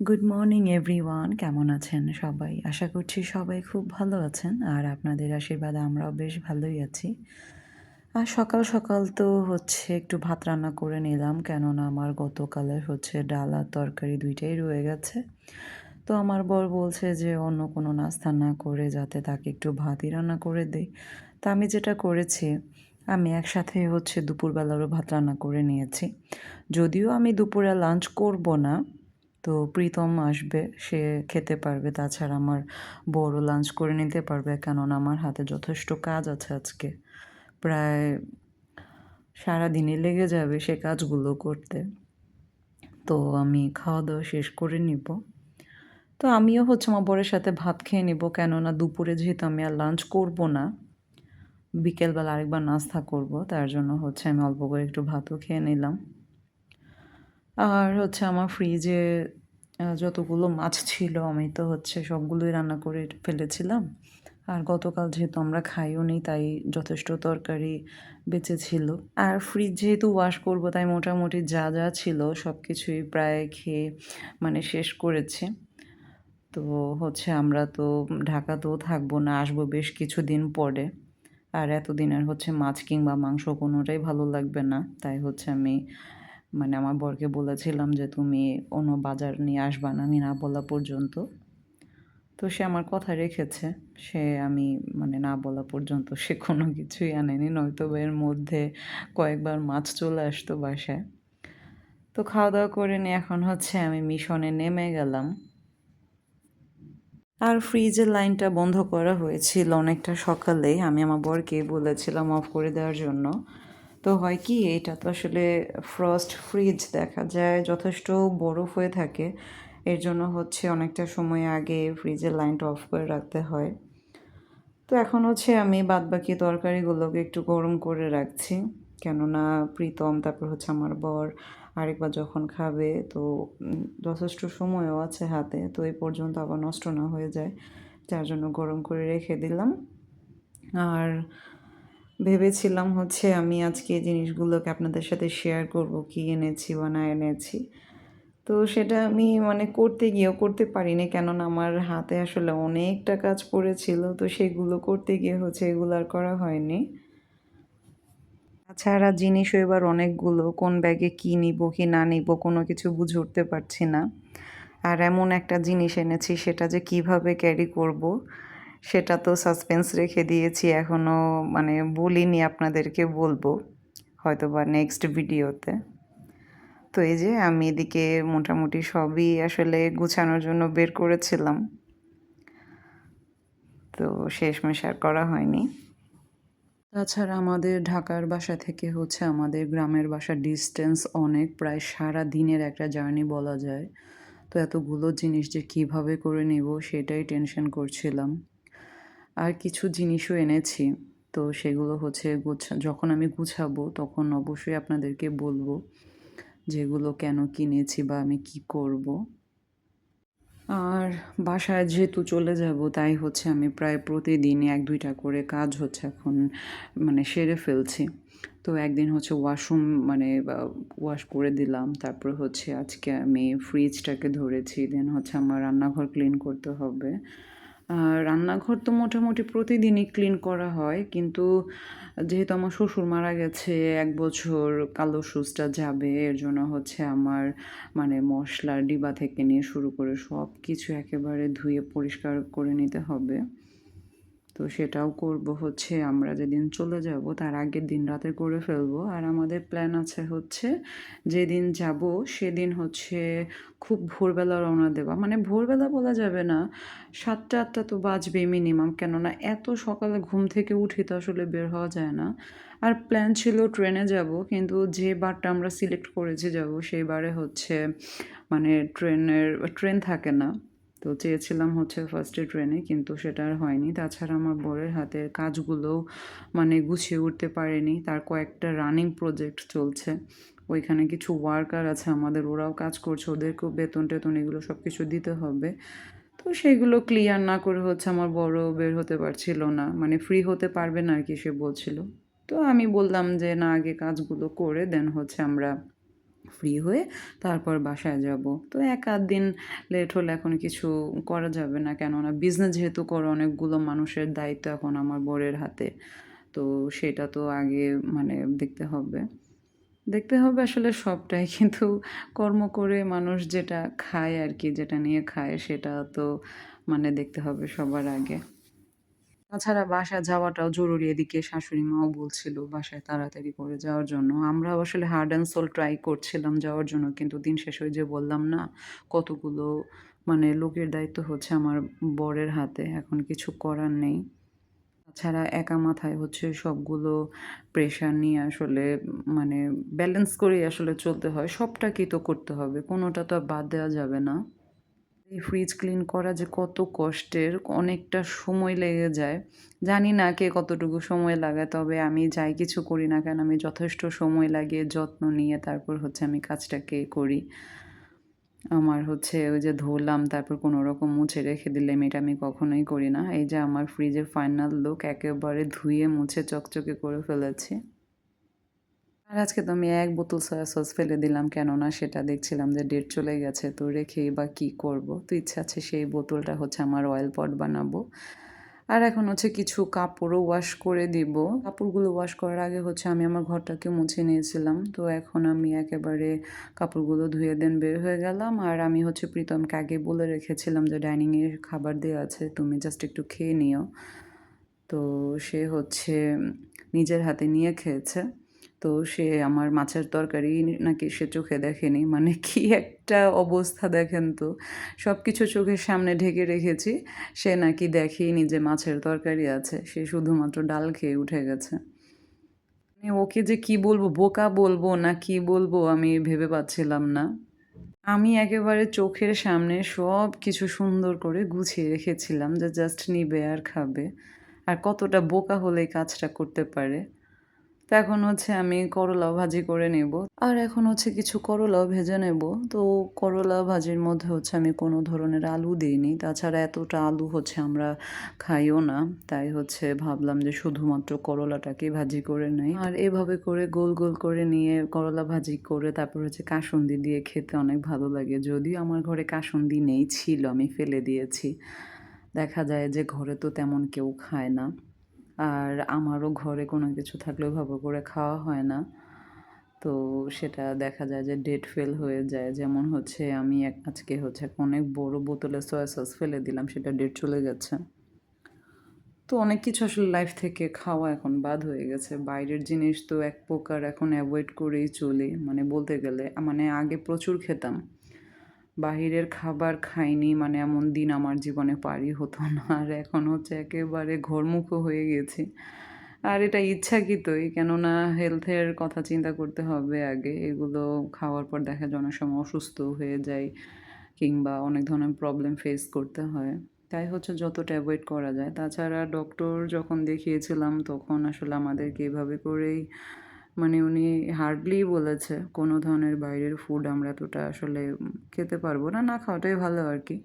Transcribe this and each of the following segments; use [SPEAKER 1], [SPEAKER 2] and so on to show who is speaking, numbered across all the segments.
[SPEAKER 1] Good morning everyone কেমন আছেন সবাই? আশা করছি সবাই খুব ভালো আছেন, আর আপনাদের আশীর্বাদে আমরাও বেশ ভালোই আছি। আর সকাল সকাল তো হচ্ছে একটু ভাত রান্না করে নিলাম, কেননা আমার গতকালের হচ্ছে ডাল আর তরকারি দুইটাই রয়ে গেছে। তো আমার বর বলছে যে অন্য কোনো নাস্তা না করে যাতে তাকে একটু ভাতই রান্না করে দেই। তা আমি যেটা করেছি, আমি একসাথে হচ্ছে দুপুরবেলারও ভাত রান্না করে নিয়েছি। যদিও আমি দুপুরে লাঞ্চ করব না তো প্রীতম আসবে, সে খেতে পারবে। তাছাড়া আমার বড় লাঞ্চ করে নিতে পারবে, কেননা আমার হাতে যথেষ্ট কাজ আছে আজকে। প্রায় সারাদিনই লেগে যাবে সে কাজগুলো করতে। তো আমি খাওয়া দাওয়া শেষ করে নিব। তো আমিও হচ্ছে আমার বরের সাথে ভাত খেয়ে নিব, কেননা দুপুরে যেহেতু আমি আর লাঞ্চ করব না, বিকেলবেলা আরেকবার নাস্তা করব, তার জন্য হচ্ছে আমি অল্প করে একটু ভাতও খেয়ে নিলাম। আর হচ্ছে আমার ফ্রিজে যতগুলো মাছ ছিল, আমি তো হচ্ছে সবগুলোই রান্না করে ফেলেছিলাম। আর গতকাল যেহেতু আমরা খাইও নি, তাই যথেষ্ট তরকারি বেঁচে ছিল। আর ফ্রিজ যেহেতু ওয়াশ করব, তাই মোটামুটি যা যা ছিল সব কিছুই প্রায় খেয়ে মানে শেষ করেছি। তো হচ্ছে আমরা তো ঢাকাতেও থাকব না, আসব বেশ কিছুদিন পরে। আর এতদিনের হচ্ছে মাছ কিংবা মাংস কোনোটাই ভালো লাগবে না। তাই হচ্ছে আমি মানে আমার বরকে বলেছিলাম যে, তুমি অন্য বাজার নিয়ে আসবা না আমি না বলা পর্যন্ত। তো সে আমার কথা রেখেছে। সে আমি মানে না বলা পর্যন্ত সে কোনো কিছুই আনেনি, নয়তো এর মধ্যে কয়েকবার মাছ চলে আসতো বাসায়। তো খাওয়া দাওয়া করে নিয়ে এখন হচ্ছে আমি মিশনে নেমে গেলাম। আর ফ্রিজের লাইনটা বন্ধ করা হয়েছিল অনেকটা সকালেই। আমি আমার বরকে বলেছিলাম অফ করে দেওয়ার জন্য। তো হয় কি, এটা তো আসলে ফ্রস্ট ফ্রিজ দেখা যায়, যথেষ্ট বরফ হয়ে থাকে। এর জন্য হচ্ছে অনেকটা সময় আগে ফ্রিজের লাইনটা অফ করে রাখতে হয়। তো এখন হচ্ছে আমি বাদবাকি তরকারিগুলোকে একটু গরম করে রাখছি। কেননা প্রীতম, তারপর হচ্ছে আমার বর আরেকবার যখন খাবে তো যথেষ্ট সময়ও আছে হাতে, তো এই পর্যন্ত আবার নষ্ট না হয়ে যায়। যার জন্য গরম করে রেখে দিলাম। আর ভেবেছিলাম হচ্ছে আমি আজকে এই জিনিসগুলোকে আপনাদের সাথে শেয়ার করব, কি এনেছি বা না এনেছি। তো সেটা আমি মানে করতে গিয়েও করতে পারিনি, কেননা আমার হাতে আসলে অনেকটা কাজ পড়েছিল, তো সেগুলো করতে গিয়ে হচ্ছে এগুলো আর করা হয়নি। তাছাড়া জিনিসও এবার অনেকগুলো, কোন ব্যাগে কী নিব, কি না নিব, কোনো কিছু বুঝে উঠতে পারছি না। আর এমন একটা জিনিস এনেছি, সেটা যে কীভাবে ক্যারি করব সেটা তো সাসপেন্স রেখে দিয়েছি এখনও মানে বলিনি আপনাদেরকে বলব হয়তো বা নেক্সট ভিডিওতে তো এই যে আমি এদিকে মোটামুটি সবই আসলে গুছানোর জন্য বের করেছিলাম। তো শেষমেশ আর করা হয়নি। তাছাড়া আমাদের ঢাকার বাসা থেকে হচ্ছে আমাদের গ্রামের বাসার ডিস্টেন্স অনেক, প্রায় সারা দিনের একটা জার্নি বলা যায়। তো এতগুলো জিনিস যে কীভাবে করে নেব সেটাই টেনশন করছিলাম। আর কিছু জিনিসও এনেছি। তো সেগুলো হচ্ছে গুছা, যখন আমি গুছাবো তখন অবশ্যই আপনাদেরকে বলব যেগুলো কেন কিনেছি বা আমি কি করব। আর বাসায় যেহেতু চলে যাব তাই হচ্ছে আমি প্রায় প্রতিদিনই এক দুইটা করে কাজ হচ্ছে এখন মানে সেরে ফেলছি। তো একদিন হচ্ছে ওয়াশরুম মানে ওয়াশ করে দিলাম, তারপর হচ্ছে আজকে আমি ফ্রিজটাকে ধরেছি দেন হচ্ছে আমার রান্নাঘর ক্লিন করতে হবে। রান্নাঘর তো মোটামুটি প্রতিদিনই ক্লিন করা হয়, কিন্তু যেহেতু আমার শ্বশুর মারা গেছে, এক বছর কালো সুসটা যাবে, এর জন্য হচ্ছে আমার মানে মশলার ডিবা থেকে নিয়ে শুরু করে সব কিছু একেবারে ধুয়ে পরিষ্কার করে নিতে হবে। তো সেটাও করব হচ্ছে আমরা যেদিন চলে যাব তার আগের দিন রাতে করে ফেলব। আর আমাদের প্ল্যান আছে হচ্ছে যেদিন যাব সেদিন হচ্ছে খুব ভোরবেলা রওনা দেওয়া। মানে ভোরবেলা বলা যাবে না, সাতটা, আটটা তো বাজবে মিনিমাম কেননা এত সকালে ঘুম থেকে উঠি তো আসলে বের হওয়া যায় না। আর প্ল্যান ছিল ট্রেনে যাব, কিন্তু যে বারটা আমরা সিলেক্ট করেছি যাব, সেই বারে হচ্ছে মানে ট্রেনের, ট্রেন থাকে না। তো চেয়েছিলাম হচ্ছে ফার্স্টে ট্রেনে কিন্তু সেটা আর হয়নি। তাছাড়া আমার বরের হাতের কাজগুলোও মানে গুছিয়ে উঠতে পারেনি। তার কয়েকটা রানিং প্রজেক্ট চলছে। ওইখানে কিছু ওয়ার্কার আছে আমাদের, ওরাও কাজ করছে। ওদেরকেও বেতন টেতন এগুলো সব কিছু দিতে হবে। তো সেগুলো ক্লিয়ার না করে হচ্ছে আমার বড় বের হতে পারছিল না। মানে ফ্রি হতে পারবে না আর কি সে বলছিল। তো আমি বললাম যে, না, আগে কাজগুলো করে দেন হচ্ছে আমরা ফ্রি হয়ে তারপর বাসায় যাব। তো এক আধ দিন লেট হলে এখন কিছু করা যাবে না কেননা বিজনেস যেহেতু করে অনেকগুলো মানুষের দায়িত্ব এখন আমার বরের হাতে। তো সেটা তো আগে মানে দেখতে হবে। দেখতে হবে আসলে সবটাই কিন্তু কর্ম করে মানুষ যেটা খায় আর কি, যেটা নিয়ে খায় সেটা তো মানে দেখতে হবে সবার আগে। তাছাড়া বাসায় যাওয়াটাও জরুরি। এদিকে শাশুড়ি মাও বলছিল বাসায় তাড়াতাড়ি করে যাওয়ার জন্য। আমরাও আসলে হার্ড অ্যান্ড সোল ট্রাই করছিলাম যাওয়ার জন্য, কিন্তু দিন শেষ হয়ে যে বললাম না, কতগুলো মানে লোকের দায়িত্ব হচ্ছে আমার বরের হাতে, এখন কিছু করার নেই। তাছাড়া একা মাথায় হচ্ছে সবগুলো প্রেশার নিয়ে আসলে মানে ব্যালেন্স করেই আসলে চলতে হয়। সবটাকেই তো করতে হবে, কোনোটা তো বাদ দেওয়া যাবে না। এই ফ্রিজ ক্লিন করা যে কত কষ্টের, অনেকটা সময় লেগে যায়। জানি না কে কতটুকু সময় লাগায়, তবে আমি যাই কিছু করি না কেন, আমি যথেষ্ট সময় লাগিয়ে যত্ন নিয়ে তারপর হচ্ছে আমি কাজটাকে করি। আমার হচ্ছে ওই যে ধুলাম তারপর কোনো রকম মুছে রেখে দিলাম, এটা আমি কখনোই করি না। এই যে আমার ফ্রিজের ফাইনাল লুক একেবারে ধুয়ে মুছে চকচকে করে ফেলেছি। আর আজকে তো আমি এক বোতল সয়া সস ফেলে দিলাম, কেননা সেটা দেখছিলাম যে ডেট চলে গেছে, তো রেখেই বা কী করব? তো ইচ্ছা আছে সেই বোতলটা হচ্ছে আমার অয়েল পট বানাবো। আর এখন হচ্ছে কিছু কাপড়ও ওয়াশ করে দিব। কাপড়গুলো ওয়াশ করার আগে হচ্ছে আমি আমার ঘরটাকে মুছে নিয়েছিলাম, তো এখন আমি একেবারে কাপড়গুলো ধুয়ে দেন বের হয়ে গেলাম। আর আমি হচ্ছে প্রীতমকে আগে বলে রেখেছিলাম যে ডাইনিংয়ে খাবার দেওয়া আছে, তুমি জাস্ট একটু খেয়ে নিও। তো সে হচ্ছে নিজের হাতে নিয়ে খেয়েছে। তো সে আমার মাছের তরকারি নাকি সে চোখে দেখেনি। মানে কি একটা অবস্থা দেখেন তো। সব কিছু চোখের সামনে ঢেকে রেখেছি। সে নাকি দেখেই যে মাছের তরকারি আছে। সে শুধুমাত্র ডাল খেয়ে উঠে গেছে। আমি ওকে যে কি বলব, বোকা বলব না কি বলব আমি ভেবে পাচ্ছিলাম না। আমি একেবারে চোখের সামনে সব কিছু সুন্দর করে গুছিয়ে রেখেছিলাম যে জাস্ট নিবে আর খাবে। আর কতটা বোকা হলে কাজটা করতে পারে। তো এখন হচ্ছে আমি করলা ভাজি করে নেব। আর এখন হচ্ছে কিছু করলাও ভেজে নেব। তো করলা ভাজির মধ্যে হচ্ছে আমি কোনো ধরনের আলু দিইনি। তাছাড়া এতটা আলু হচ্ছে আমরা খাইও না। তাই হচ্ছে ভাবলাম যে শুধুমাত্র করলাটাকে ভাজি করে নেই। আর এভাবে করে গোল গোল করে নিয়ে করলা ভাজি করে তারপর হচ্ছে কাসুন্দি দিয়ে খেতে অনেক ভালো লাগে। যদিও আমার ঘরে কাসুন্দি নেই, ছিল, আমি ফেলে দিয়েছি। দেখা যায় যে ঘরে তো তেমন কেউ খায় না। আর আমারও ঘরে কোনো কিছু থাকলেও ভাবে করে খাওয়া হয় না। তো সেটা দেখা যায় যে ডেট ফেল হয়ে যায়। যেমন হচ্ছে আমি এক, আজকে হচ্ছে অনেক বড় বোতলে সয়া সস ফেলে দিলাম, সেটা ডেট চলে গেছে। তো অনেক কিছু আসলে লাইফ থেকে খাওয়া এখন বাদ হয়ে গেছে। বাইরের জিনিস তো এক প্রকার এখন অ্যাভয়েড করেই চলি। মানে বলতে গেলে মানে আগে প্রচুর খেতাম। বাহিরের খাবার খাইনি মানে এমন দিন আমার জীবনে পারি হতো না। আর এখন হচ্ছে একেবারে ঘরমুখো হয়ে গেছি। আর এটা ইচ্ছাকৃতই, কেননা হেলথের কথা চিন্তা করতে হবে আগে। এগুলো খাওয়ার পর দেখা যায় অনেক সময় অসুস্থ হয়ে যায় কিংবা অনেক ধরনের প্রবলেম ফেস করতে হয়। তাই হচ্ছে যতটা অ্যাভয়েড করা যায়। তাছাড়া ডক্টর যখন দেখিয়েছিলাম, তখন আসলে আমাদেরকে এভাবে করেই মানে উনি হার্ডলি বলেছে কোনো ধরনের বাইরের ফুড আমরা এতটা আসলে খেতে পারব না না খাওয়াটাই ভালো আর কি।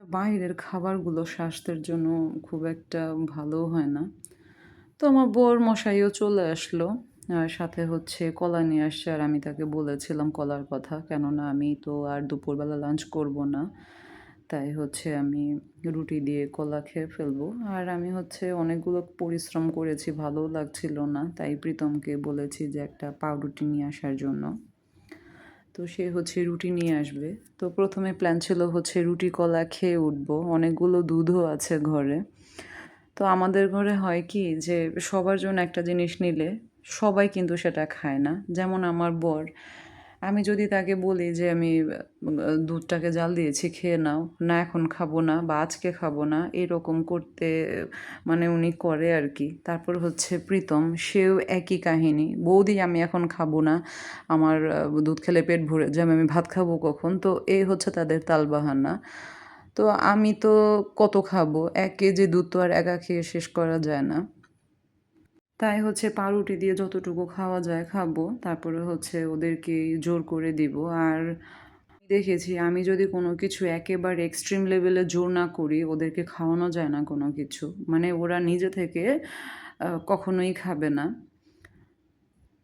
[SPEAKER 1] বাইরের খাবারগুলো স্বাস্থ্যের জন্য খুব একটা ভালো হয় না। তো আমার বর মশাইও চলে আসলো, আর সাথে হচ্ছে কলা নিয়ে আসছে, আর আমি তাকে বলেছিলাম কলার কথা, কেননা আমি তো আর দুপুরবেলা লাঞ্চ করব না। তাই হচ্ছে আমি রুটি দিয়ে কলা খেয়ে ফেলব। আর আমি হচ্ছে অনেকগুলো পরিশ্রম করেছি, ভালোও লাগছিল না। তাই প্রীতমকে বলেছি যে একটা পাউরুটি নিয়ে আসার জন্য। তো সে হচ্ছে রুটি নিয়ে আসবে। তো প্রথমে প্ল্যান ছিল হচ্ছে রুটি, কলা খেয়ে উঠবো। অনেকগুলো দুধও আছে ঘরে। তো আমাদের ঘরে হয় কি যে সবার জন্য একটা জিনিস নিলে সবাই কিন্তু সেটা খায় না। যেমন আমার বর আমি যদি তাকে বলি যে আমি দুধটাকে জাল দিয়েছি, খেয়ে নাও। না, এখন খাব না বা আজকে খাব না, এরকম করতে মানে উনি করে আর কি। তারপর হচ্ছে প্রীতম, সেও একই কাহিনী। বৌদি, আমি এখন খাব না, আমার দুধ খেলে পেট ভরে যাবে, আমি ভাত খাব কখন? তো এই হচ্ছে তাদের তালবাহানা তো আমি তো কত খাব? এক কেজি দুধ তো আর একা খেয়ে শেষ করা যায় না। তাই হচ্ছে পাউরুটি দিয়ে যতটুকু খাওয়া যায় খাব, তারপরে হচ্ছে ওদেরকে জোর করে দিব। আর দেখেছি আমি যদি কোনো কিছু একেবারে এক্সট্রিম লেভেলে জোর না করি, ওদেরকে খাওয়ানো যায় না কোনো কিছু। মানে ওরা নিজে থেকে কখনোই খাবে না।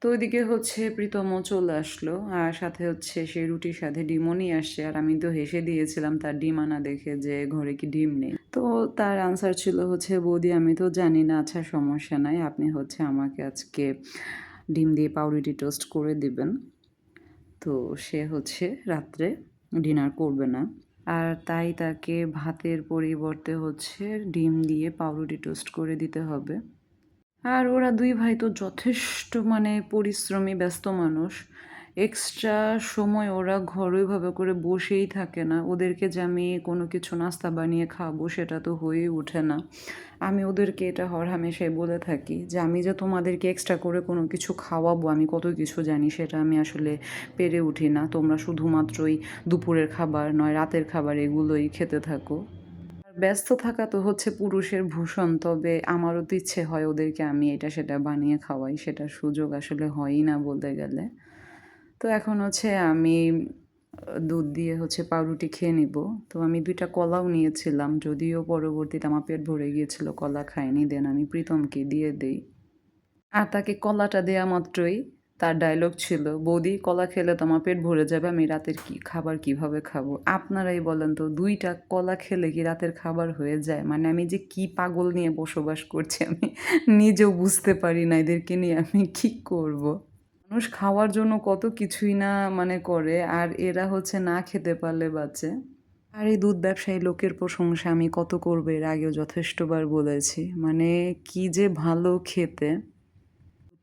[SPEAKER 1] তো ওইদিকে হচ্ছে প্রীতমও চলে আসলো, আর সাথে হচ্ছে সে রুটির সাথে ডিমও নিয়ে আসছে, আর আমি তো হেসে দিয়েছিলাম তার ডিম আনা দেখে যে ঘরে কি ডিম নেই। তো তার আনসার ছিল হচ্ছে, বৌদি, আমি তো জানি না আচ্ছা সমস্যা নাই, আপনি হচ্ছে আমাকে আজকে ডিম দিয়ে পাউরুটি টোস্ট করে দিবেন। তো সে হচ্ছে রাত্রে ডিনার করবে না, আর তাই তাকে ভাতের পরিবর্তে হচ্ছে ডিম দিয়ে পাউরুটি টোস্ট করে দিতে হবে। আর ওরা দুই ভাই তো যথেষ্ট মানে পরিশ্রমী, ব্যস্ত মানুষ। এক্সট্রা সময় ওরা ঘরোইভাবে করে বসেই থাকে না। ওদেরকে যে আমি কোনো কিছু নাস্তা বানিয়ে খাব সেটা তো হয়েই ওঠে না। আমি ওদেরকে এটা হর হামেশাই বলে থাকি যে আমি যে তোমাদেরকে এক্সট্রা করে কোনো কিছু খাওয়াবো, আমি কত কিছু জানি সেটা আমি আসলে পেরে উঠি না। তোমরা শুধুমাত্রই দুপুরের খাবার নয়, রাতের খাবার এগুলোই খেতে থাকো। ব্যস্ত থাকা তো হচ্ছে পুরুষের ভূষণ, তবে আমারও তো ইচ্ছে হয় ওদেরকে আমি এটা সেটা বানিয়ে খাওয়াই সেটা সুযোগ আসলে হয়ই না বলতে গেলে। তো এখন হচ্ছে আমি দুধ দিয়ে হচ্ছে পাউরুটি খেয়ে নিব। তো আমি দুইটা কলাও নিয়েছিলাম, যদিও পরবর্তীতে আমার পেট ভরে গিয়েছিল, কলা খাইনি, দেন আমি প্রীতমকে দিয়ে দেই। আর তাকে কলাটা দেয়া মাত্রই তার ডায়লগ ছিল, বৌদি, কলা খেলে তো আমার পেট ভরে যাবে, আমি রাতের কি, খাবার কীভাবে খাব? আপনারাই বলেন তো, দুইটা কলা খেলে কি রাতের খাবার হয়ে যায়? মানে আমি যে কি পাগল নিয়ে বসবাস করছি, আমি নিজেও বুঝতে পারি না, এদেরকে নিয়ে আমি কি করব। মানুষ খাওয়ার জন্য কত কিছুই না মানে করে, আর এরা হচ্ছে না খেতে পারলে বাঁচে। আর এই দুধ ব্যবসায়ী লোকের প্রশংসা আমি কত করব, এর আগেও যথেষ্টবার বলেছি। মানে কি যে ভালো খেতে।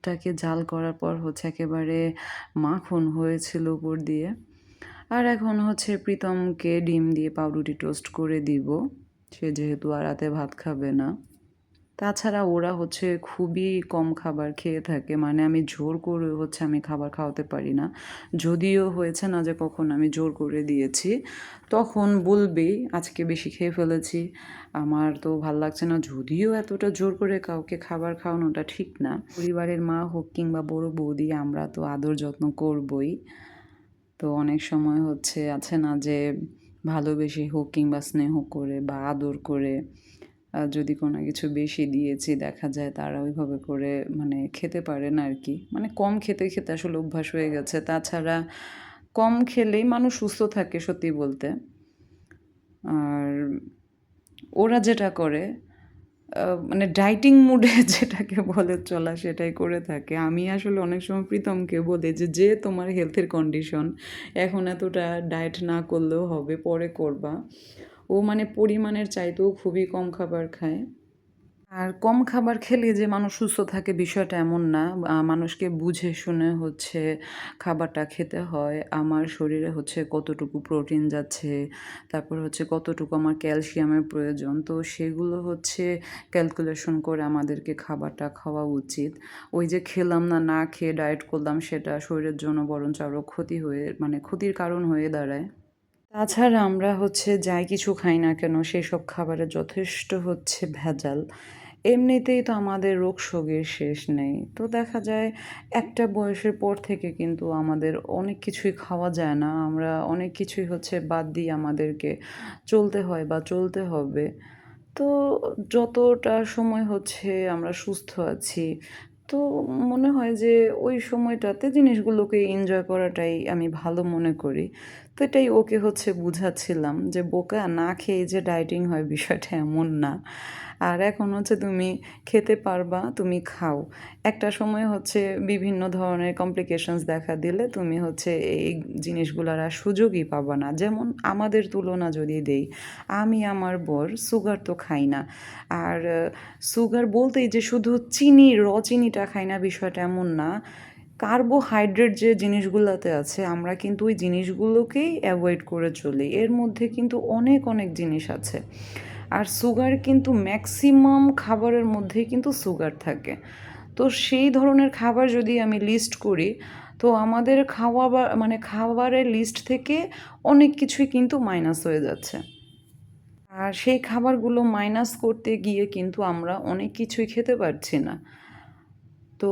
[SPEAKER 1] দুধটাকে জাল করার পর হচ্ছে একেবারে মাখন হয়েছিল উপর দিয়ে। আর এখন হচ্ছে প্রীতমকে ডিম দিয়ে পাউরুটি টোস্ট করে দিব। সে যেহেতু আর রাতে ভাত খাবে না। তাছাড়া ওরা হচ্ছে খুবই কম খাবার খেয়ে থাকে। মানে আমি জোর করে হচ্ছে আমি খাবার খাওয়াতে পারি না। যদিও হয়েছে না যে কখন আমি জোর করে দিয়েছি, তখন বলবেই, আজকে বেশি খেয়ে ফেলেছি। আমার তো ভালো লাগছে না। যদিও এতটা জোর করে কাউকে খাবার খাওয়ানোটা ঠিক না। পরিবারের মা হোক কিংবা বড় বৌদি, আমরা তো আদর যত্ন করবই। তো অনেক সময় হচ্ছে আছে না যে ভালোবেসে হোক কিংবা স্নেহ করে বা আদর করে যদি কোনো কিছু বেশি দিয়েছি, দেখা যায় তারা ওইভাবে করে মানে খেতে পারে না আর কি মানে কম খেতে খেতে আসলে অভ্যাস হয়ে গেছে। তাছাড়া কম খেলেই মানুষ সুস্থ থাকে সত্যি বলতে। আর ওরা যেটা করে মানে ডাইটিং মুডে যেটাকে বলে চলা সেটাই করে থাকে। আমি আসলে অনেক সময় প্রীতমকে বলি যে যে তোমার হেলথের কন্ডিশন এখন এতটা ডায়েট না করলেও হবে, পরে করবা। ও মানে পরিমাণের চাইতেও খুবই কম খাবার খায়। আর কম খাবার খেলে যে মানুষ সুস্থ থাকে বিষয়টা এমন না। মানুষকে বুঝে শুনে হচ্ছে খাবারটা খেতে হয়। আমার শরীরে হচ্ছে কতটুকু প্রোটিন যাচ্ছে, তারপর হচ্ছে কতটুকু আমার ক্যালসিয়ামের প্রয়োজন। তো সেগুলো হচ্ছে ক্যালকুলেশন করে আমাদেরকে খাবারটা খাওয়া উচিত। ওই যে খেলাম না না খেয়ে ডায়েট করলাম, সেটা শরীরের জন্য বরঞ্চ আরও ক্ষতি হয়ে মানে ক্ষতির কারণ হয়ে দাঁড়ায়। তাছাড়া আমরা হচ্ছে যাই কিছু খাই না কেন সেই সব খাবারে যথেষ্ট হচ্ছে ভেজাল। এমনিতেই তো আমাদের রোগ শোকের শেষ নেই। তো দেখা যায় একটা বয়সের পর থেকে কিন্তু আমাদের অনেক কিছুই খাওয়া যায় না। আমরা অনেক কিছুই হচ্ছে বাদ দিয়ে আমাদেরকে চলতে হয় বা চলতে হবে। তো যতটা সময় হচ্ছে আমরা সুস্থ আছি তো মনে হয় যে ওই সময়টাতে জিনিসগুলোকে এনজয় করাটাই আমি ভালো মনে করি। তো এটাই ওকে হচ্ছে বুঝাচ্ছিলাম যে বোকা না খেয়ে যে ডায়েটিং হয় বিষয়টা এমন না। আর এখন হচ্ছে তুমি খেতে পারবা, তুমি খাও। একটা সময় হচ্ছে বিভিন্ন ধরনের কমপ্লিকেশনস দেখা দিলে তুমি হচ্ছে এই জিনিসগুলোর আর সুযোগই পাবা না। যেমন আমাদের তুলনা যদি দেই, আমি আমার বর সুগার তো খাই না। আর সুগার বলতেই যে শুধু চিনি র চিনিটা খাই না বিষয়টা এমন না। কার্বোহাইড্রেট যে জিনিসগুলোতে আছে, আমরা কিন্তু ওই জিনিসগুলোকেই অ্যাভয়েড করে চলি। এর মধ্যে কিন্তু অনেক অনেক জিনিস আছে। আর সুগার কিন্তু ম্যাক্সিমাম খাবারের মধ্যেই কিন্তু সুগার থাকে। তো সেই ধরনের খাবার যদি আমি লিস্ট করি, তো আমাদের খাওয়া মানে খাবারের লিস্ট থেকে অনেক কিছুই কিন্তু মাইনাস হয়ে যাচ্ছে। আর সেই খাবারগুলো মাইনাস করতে গিয়ে কিন্তু আমরা অনেক কিছুই খেতে পারছি না। তো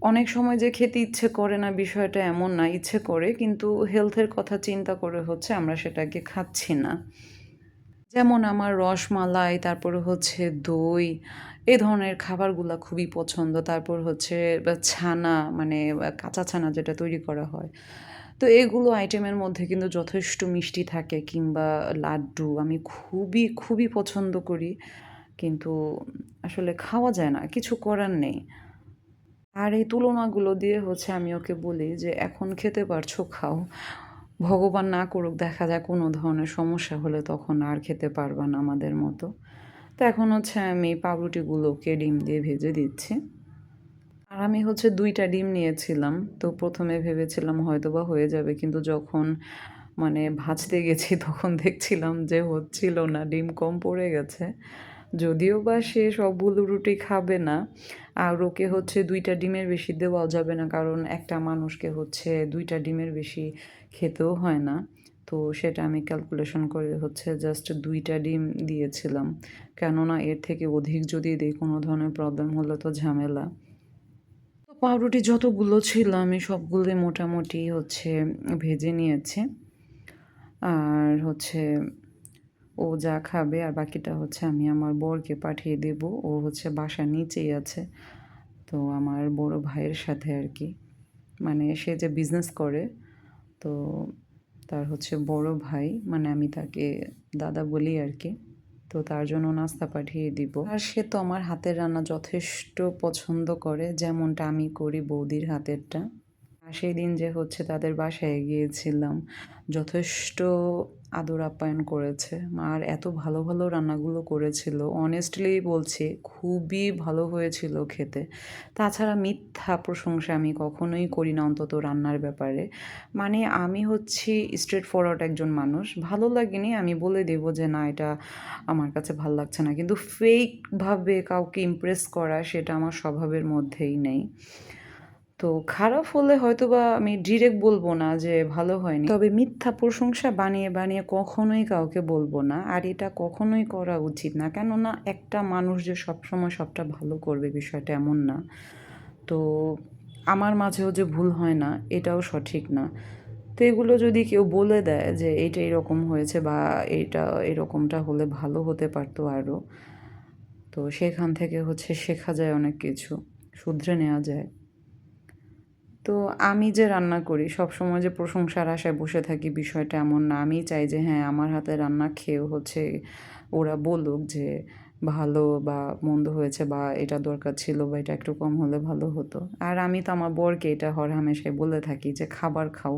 [SPEAKER 1] অনেক সময় যে খেতে ইচ্ছে করে না বিষয়টা এমন না, ইচ্ছে করে, কিন্তু হেলথের কথা চিন্তা করে হচ্ছে আমরা সেটাকে খাচ্ছি না। যেমন আমার রসমালাই, তারপরে হচ্ছে দই এই ধরনের খাবারগুলো খুবই পছন্দ। তারপর হচ্ছে ছানা মানে কাঁচা ছানা যেটা তৈরি করা হয়। তো এগুলো আইটেমের মধ্যে কিন্তু যথেষ্ট মিষ্টি থাকে, কিংবা লাড্ডু আমি খুবই খুবই পছন্দ করি। কিন্তু আসলে খাওয়া যায় না, কিছু করার নেই। আর এই তুলনাগুলো দিয়ে হচ্ছে আমি ওকে বলি যে, এখন খেতে পারছ, খাও। ভগবান না করুক, দেখা যায় কোনো ধরনের সমস্যা হলে তখন আর খেতে পারবা না আমাদের মতো। তো এখন হচ্ছে আমি পাউরুটিগুলোকে ডিম দিয়ে ভেজে দিচ্ছি। আর আমি হচ্ছে দুইটা ডিম নিয়েছিলাম। তো প্রথমে ভেবেছিলাম হয়তো বা হয়ে যাবে, কিন্তু যখন মানে ভাজতে গেছি তখন দেখছিলাম যে হচ্ছিল না, ডিম কম পড়ে গেছে। যদিও বা সে সবগুলো রুটি খাবে না, আর ওকে হচ্ছে দুইটা ডিমের বেশি দেওয়াও যাবে না, কারণ একটা মানুষকে হচ্ছে দুইটা ডিমের বেশি খেতেও হয় না। তো সেটা আমি ক্যালকুলেশন করে হচ্ছে জাস্ট দুইটা ডিম দিয়েছিলাম। কেননা এর থেকে অধিক যদি দিই কোনো ধরনের প্রবলেম হলে তো ঝামেলা। তো পাউরুটি যতগুলো ছিল আমি সবগুলোই মোটামুটি হচ্ছে ভেজে নিয়েছি। আর হচ্ছে ও যা খাবে আর বাকিটা হচ্ছে আমি আমার বরকে পাঠিয়ে দেব। ও হচ্ছে বাসার নিচেই আছে। তো আমার বড় ভাইয়ের সাথে আর কি। মানে সে যে বিজনেস করে তো তার হচ্ছে বড় ভাই মানে আমি তাকে দাদা বলি আর কি তো তার জন্য নাস্তা পাঠিয়ে দিব। আর সে তো আমার হাতের রান্না যথেষ্ট পছন্দ করে, যেমনটা আমি করি বৌদির হাতেরটা। আর সেই দিন যে হচ্ছে তাদের বাসায় গিয়েছিলাম, যথেষ্ট আদর আপ্যায়ন করেছে। আর এত ভালো ভালো রান্নাগুলো করেছিল। অনেস্টলি বলছি, খুবই ভালো হয়েছিল খেতে। তাছাড়া মিথ্যা প্রশংসা আমি কখনোই করি না অন্তত রান্নার ব্যাপারে। মানে আমি হচ্ছি স্ট্রেট ফরওয়ার্ড একজন মানুষ। ভালো লাগেনি, আমি বলে দেবো যে, না, এটা আমার কাছে ভালো লাগছে না। কিন্তু ফেকভাবে কাউকে ইমপ্রেস করা, সেটা আমার স্বভাবের মধ্যেই নেই। তো খারাপ হলে হয়তো বা আমি ডিরেক্ট বলব না যে ভালো হয়নি। তবে মিথ্যা প্রশংসা বানিয়ে বানিয়ে কখনোই কাউকে বলব না, আর এটা কখনোই করা উচিত না। কেননা একটা মানুষ যে সবসময় সবটা ভালো করবে বিষয়টা এমন না। তো আমার মাঝেও যে ভুল হয় না, এটাও সঠিক না। তো এগুলো যদি কেউ বলে দেয় যে এইটা এরকম হয়েছে বা এটা এরকমটা হলে ভালো হতে পারতো আরও, তো সেখান থেকে হচ্ছে শেখা যায় অনেক কিছু, শুধরে নেওয়া যায়। তো আমি যে রান্না করি সব সময় যে প্রশংসার আশায় বসে থাকি বিষয়টা এমন না। আমি চাই যে হ্যাঁ আমার হাতে রান্না খেয়েও হচ্ছে ওরা বলুক যে, ভালো বা মন্দ হয়েছে বা এটা দরকার ছিল বা এটা একটু কম হলে ভালো হতো। আর আমি তো আমার বরকে এটা হর হামেশাই বলে থাকি যে, খাবার খাও।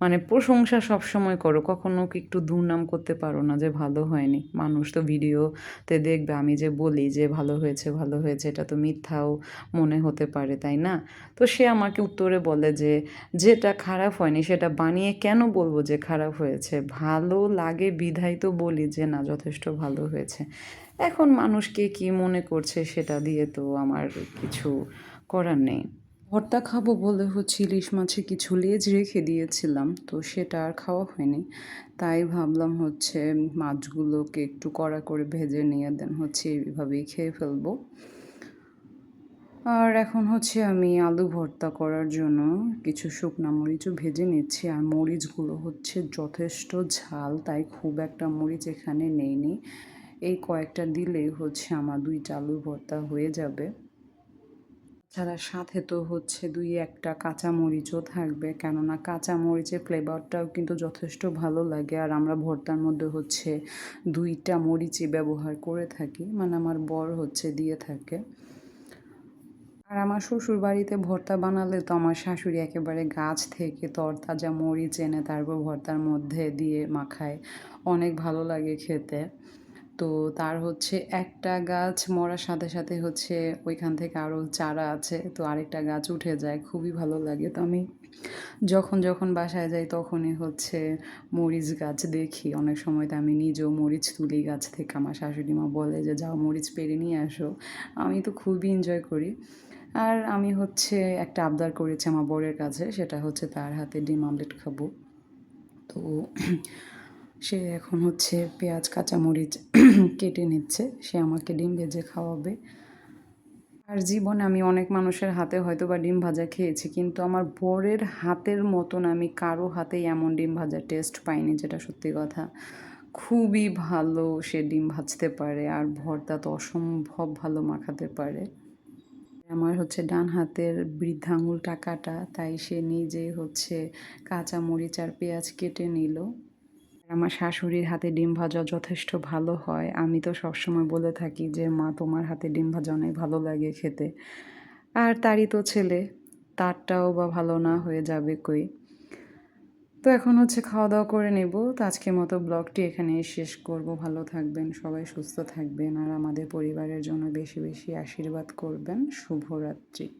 [SPEAKER 1] মানে প্রশংসা সবসময় করো। কখনো কি একটু দুর্নাম করতে পারো না যে ভালো হয়নি? মানুষ তো ভিডিওতে দেখবে, আমি যে বলি যে ভালো হয়েছে ভালো হয়েছে, এটা তো মিথ্যাও মনে হতে পারে, তাই না? তো সে আমাকে উত্তরে বলে যে, যেটা খারাপ হয়নি, সেটা বানিয়ে কেন বলব যে খারাপ হয়েছে? ভালো লাগে বিধাই তো বলি যে না, যথেষ্ট ভালো হয়েছে। এখন মানুষকে কি মনে করছে সেটা দিয়ে তো আমার কিছু করার নেই। ভর্তা খাব বলে হচ্ছে ইলিশ মাছে কিছু লেজ রেখে দিয়েছিলাম, তো সেটা আর খাওয়া হয়নি। তাই ভাবলাম হচ্ছে মাছগুলোকে একটু কড়া করে ভেজে নিয়ে দেন হচ্ছে এইভাবেই খেয়ে ফেলব। আর এখন হচ্ছে আমি আলু ভর্তা করার জন্য কিছু শুকনা মরিচও ভেজে নিচ্ছি, আর মরিচগুলো হচ্ছে যথেষ্ট ঝাল, তাই খুব একটা মরিচ এখানে নেইনি। এই কয়েকটা দিলেই হচ্ছে আমার দুইটা আলু ভর্তা হয়ে যাবে। ছাড়া সাথে তো হচ্ছে দুই একটা কাঁচা মরিচও থাকবে। কেননা কাঁচা মরিচের ফ্লেভারটাও কিন্তু যথেষ্ট ভালো লাগে। আর আমরা ভর্তার মধ্যে হচ্ছে দুইটা মরিচই ব্যবহার করে থাকি। মানে আমার বর হচ্ছে দিয়ে থাকে। আর আমার শ্বশুর বাড়িতে ভর্তা বানালে তো আমার শাশুড়ি একেবারে গাছ থেকে তরতাজা মরিচ এনে তারপর ভর্তার মধ্যে দিয়ে মাখায়। অনেক ভালো লাগে খেতে। তো তার হচ্ছে একটা গাছ মরার সাথে সাথে হচ্ছে ওইখান থেকে আরও চারা আছে, তো আরেকটা গাছ উঠে যায়, খুবই ভালো লাগে। তো আমি যখন যখন বাসায় যাই তখনই হচ্ছে মরিচ গাছ দেখি। অনেক সময় তো আমি নিজেও মরিচ তুলি গাছ থেকে। আমার শাশুড়ি মা বলে যে, যাও মরিচ পেরে নিয়ে আসো। আমি তো খুবই এনজয় করি। আর আমি হচ্ছে একটা আবদার করেছি আমার বরের কাছে, সেটা হচ্ছে তার হাতে ডিম আমলেট খাব। তো সে এখন হচ্ছে পেঁয়াজ, কাঁচামরিচ কেটে নিচ্ছে। সে আমাকে ডিম ভেজে খাওয়াবে। আর জীবনে আমি অনেক মানুষের হাতে হয়তো বা ডিম ভাজা খেয়েছি, কিন্তু আমার বরের হাতের মতন আমি কারও হাতেই এমন ডিম ভাজার টেস্ট পাইনি, যেটা সত্যি কথা খুবই ভালো সে ডিম ভাজতে পারে আর ভর্তা তো অসম্ভব ভালো মাখাতে পারে। আমার হচ্ছে ডান হাতের বৃদ্ধাঙ্গুল টাকাটা, তাই সে নিজে হচ্ছে কাঁচা মরিচ আর পেঁয়াজ কেটে নিল। আমার শাশুড়ির হাতে ডিম ভাজা যথেষ্ট ভালো হয়। আমি তো সবসময় বলে থাকি যে, মা, তোমার হাতে ডিম ভাজা অনেক ভালো লাগে খেতে। আর তারই তো ছেলে, তারটাও বা ভালো না হয়ে যাবে কই? তো এখন হচ্ছে খাওয়া দাওয়া করে নেব। তো আজকের মতো ব্লগটি এখানেই শেষ করব। ভালো থাকবেন, সবাই সুস্থ থাকবেন, আর আমাদের পরিবারের জন্য বেশি বেশি আশীর্বাদ করবেন। শুভরাত্রি।